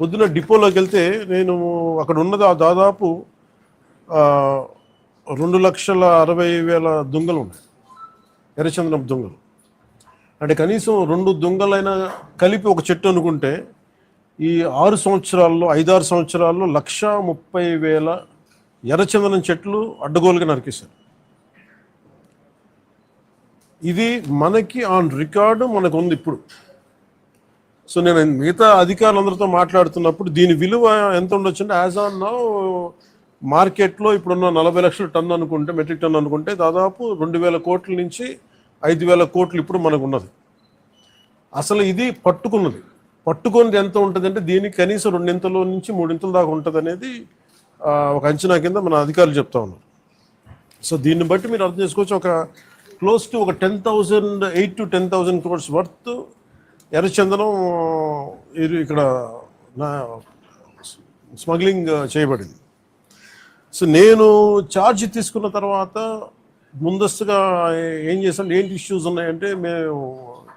పొద్దున డిపోలోకి వెళ్తే నేను అక్కడ ఉన్నది ఆ దాదాపు రెండు లక్షల అరవై వేల దొంగలు ఉన్నాయి. ఎర్రచందనం దొంగలు. అంటే కనీసం రెండు దొంగలైనా కలిపి ఒక చెట్టు అనుకుంటే ఈ ఆరు సంవత్సరాల్లో ఐదారు సంవత్సరాల్లో లక్ష ముప్పై వేల ఎర్రచందనం చెట్లు అడ్డగోలుగా నరికేశారు. ఇది మనకి ఆన్ రికార్డు మనకు ఉంది ఇప్పుడు. సో నేను మిగతా అధికారులందరితో మాట్లాడుతున్నప్పుడు దీని విలువ ఎంత ఉండొచ్చు అంటే యాజ్ ఆన్ నౌ మార్కెట్లో ఇప్పుడున్న నలభై లక్షల టన్ అనుకుంటే మెట్రిక్ టన్ అనుకుంటే దాదాపు రెండు వేల కోట్ల నుంచి ఐదు వేల కోట్లు ఇప్పుడు మనకు ఉన్నది. అసలు ఇది పట్టుకున్నది. పట్టుకున్నది ఎంత ఉంటుంది అంటే దీనికి కనీసం రెండింతల నుంచి మూడింతల దాకా ఉంటుంది అనేది ఒక అంచనా కింద మన అధికారులు చెప్తా ఉన్నారు. సో దీన్ని బట్టి మీరు అర్థం చేసుకోవచ్చు ఒక క్లోజ్ టు ఒక ten thousand eight to ten thousand crores worth ఎర్రచందనం ఇక్కడ నా స్మగ్లింగ్ చేయబడింది. సో నేను ఛార్జ్ తీసుకున్న తర్వాత ముందస్తుగా ఏం చేశాను ఏంటి ఇష్యూస్ ఉన్నాయంటే మేము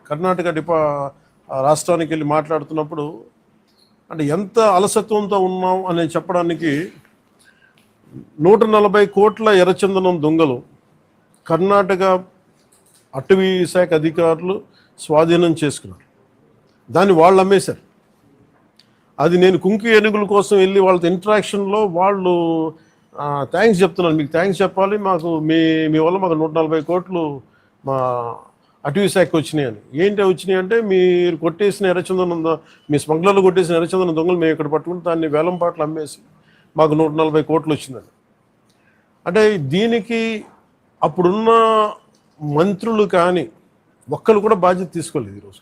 కర్ణాటక డిపా రాష్ట్రానికి వెళ్ళి మాట్లాడుతున్నప్పుడు అంటే ఎంత అలసత్వంతో ఉన్నాం అని చెప్పడానికి నూట నలభై కోట్ల ఎర్రచందనం దొంగలు కర్ణాటక అటవీ శాఖ అధికారులు స్వాధీనం చేసుకున్నారు. దాన్ని వాళ్ళు అమ్మేశారు అది నేను కుంకి ఏనుగుల కోసం వెళ్ళి వాళ్ళతో ఇంటరాక్షన్లో వాళ్ళు థ్యాంక్స్ చెప్తున్నాను మీకు థ్యాంక్స్ చెప్పాలి. మాకు మీ మీ వల్ల మాకు నూట నలభై కోట్లు మా అటవీ శాఖ వచ్చినాయని. ఏంటి వచ్చినాయి అంటే మీరు కొట్టేసిన ఎర్రచందనం మీ స్మగ్లర్లు కొట్టేసిన ఎర్రచందనం దొంగలు మేము ఇక్కడ పట్టుకుని దాన్ని వేలం పాటలు అమ్మేసి మాకు నూట నలభై కోట్లు వచ్చిందని అంటే దీనికి అప్పుడున్న మంత్రులు కానీ ఒక్కరు కూడా బాధ్యత తీసుకోలేదు ఈరోజు.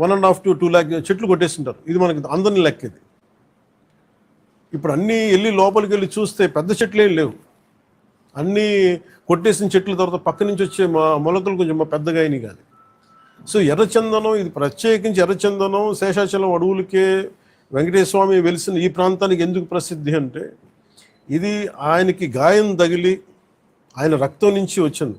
one and half to two lakh చెట్లు కొట్టేస్తుంటారు. ఇది మనకి అందరిని లెక్క ఇది ఇప్పుడు అన్నీ వెళ్ళి లోపలికి వెళ్ళి చూస్తే పెద్ద చెట్లు ఏం లేవు. అన్నీ కొట్టేసిన చెట్ల తర్వాత పక్క నుంచి వచ్చే మా మొలకలు కొంచెం మా పెద్దగా అయినాయి కానీ సో ఎర్రచందనం ఇది ప్రత్యేకించి ఎర్రచందనం శేషాచలం అడవులకే వెంకటేశ్వర స్వామి వెలిసిన ఈ ప్రాంతానికి ఎందుకు ప్రసిద్ధి అంటే ఇది ఆయనకి గాయం తగిలి ఆయన రక్తం నుంచి వచ్చింది.